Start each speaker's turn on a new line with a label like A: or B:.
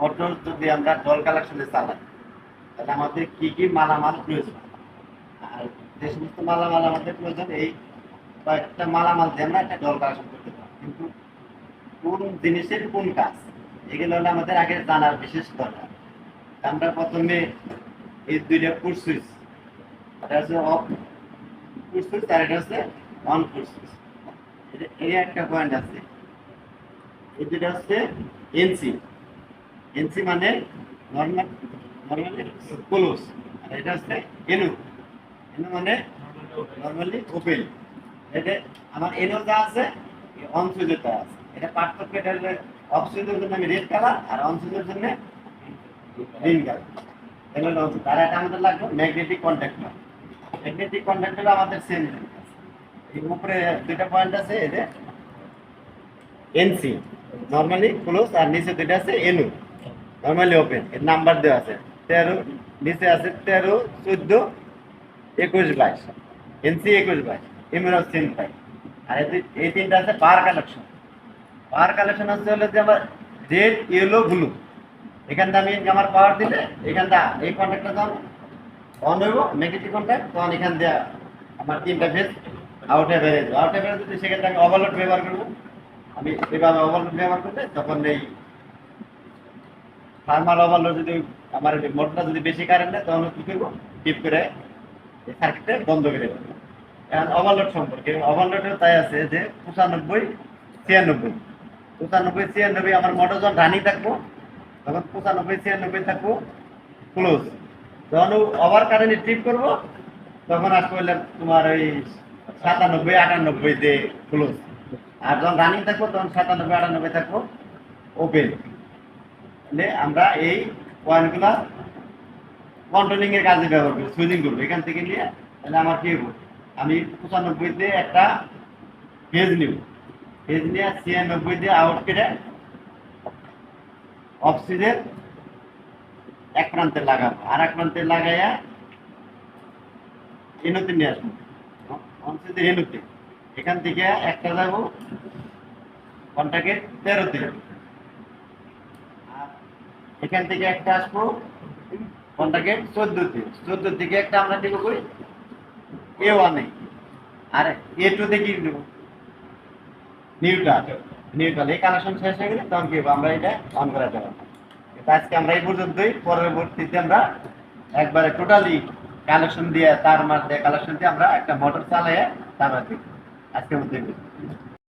A: Motor যদি আমরা doll কালেকশনে চালাই, তাহলে আমাদের কি কি মালামাল প্রয়োজন? আর যে সমস্ত মালামাল আমাদের প্রয়োজন, এই কয়েকটা মালামাল দিয়ে আমরা একটা ডল কালেকশন করতে পারি কিন্তু কোন জিনিসের কোন কাজ, এগুলো হলো আমাদের আগে জানার বিশেষ দরকার। আমরা প্রথমে এই দুইটা ফুট সুইচ এটা হচ্ছে অফ ফুট সুইচ আর এটা হচ্ছে অন ফুট সুইচ এই একটা পয়েন্ট আছে। এই দুইটা হচ্ছে এনসি এনসি মানে নর্মাল আর এটা হচ্ছে এনু এনু মানে নর্মালি ওপেন এটা আমার এনও যা আছে সুইচের তা আছে। এটা পার্থক্য এটা হলো জন্য রেড কালার আর সুইচের জন্য গ্রিন কালার এটা আমাদের লাগবে ম্যাগনেটিক কন্ট্যাক্টর ম্যাগনেটিক কন্ট্যাক্টর আমাদের সেম এই উপরে দুইটা পয়েন্ট আছে এদের এনসি নর্মালি ক্লোজ আর নিচে দুইটা আছে এনু নর্মালি ওপেন এর নাম্বার দেওয়া আছে। তেরো, নিচে আছে তেরো, চোদ্দ, একুশ বাইশ। এনসি একুশ বাইশ এমএর সেম আর এই তিনটা আছে পার কালেকশন পাওয়ার কালেকশন হচ্ছে হলো যে আমার রেড ইয়েলো ব্লু এখানটা আমি আমার পাওয়ার দিলে এখানটা এই কন্ট্যাক্টটা যখন অন হইব নেগেটিভ কন্ট্যাক্ট তখন এখান দিয়ে আমার তিনটা ফেজ আউটে বেড়ে যাবে। আউটে বেড়ে যদি সেক্ষেত্রে আমি ওভারলোড ব্যবহার করব, আমি এভাবে ওভারলোড ব্যবহার করলে তখন এই থার্মাল ওভারলোড যদি আমার মোটরটা যদি বেশি কারেন্ট নেয় তখন কি করব? টিপ করে সার্কিটটা বন্ধ করে দেবো। এখন ওভারলোড সম্পর্কে ওভারলোডের তাই আছে যে পঁচানব্বই, ছিয়ানব্বই। পঁচানব্বই, ছিয়ানব্বই আমার মোটর যখন রানিং থাকব, তখন পঁচানব্বই, ছিয়ানব্বই থাকব ক্লোজ যখন ওভার কারেন্টে ট্রিপ করব, তখন আসব তোমার ওই সাতানব্বই, আটানব্বই দিয়ে ক্লোজ আর যখন রানিং থাকব, তখন সাতানব্বই, আটানব্বই থাকব ওপেন তাহলে আমরা এই পয়েন্টগুলা কন্ট্রোলিং এর কাজে ব্যবহার করি সুইচিং করব। এখান থেকে নিয়ে তাহলে আমার কি হব আমি পঁচানব্বই দিয়ে একটা ফেজ নিব। ফেজ নিয়ে ছিয়ানব্বই দিয়ে আউট করে অক্সিজেন এক প্রান্তে লাগাবো। আর এক প্রান্তে লাগাইয়া এনুতে নিয়ে আসব। অক্সিজেন এনুতে এখান থেকে একটা যাব, কন্টাকে তেরোতে। এখান থেকে একটা আসব। কন্টাকে? চোদ্দতে। চোদ্দ থেকে একটা আমরা দিব কই? এ। ওয়ানে আর এ টু তে কি নেব? নিউট্রাল নিউট্রাল এই কানেকশন শেষ হয়ে গেলে তখন কি? আমরা এটা অন করা যাবে আজকে আমরা এই পর্যন্তই। পরবর্তীতে আমরা একবারে টোটালি কালেকশন দিয়ে, তার দিয়ে কালেকশন দিয়ে আমরা একটা মোটর চালিয়ে তারপর আজকের মধ্যে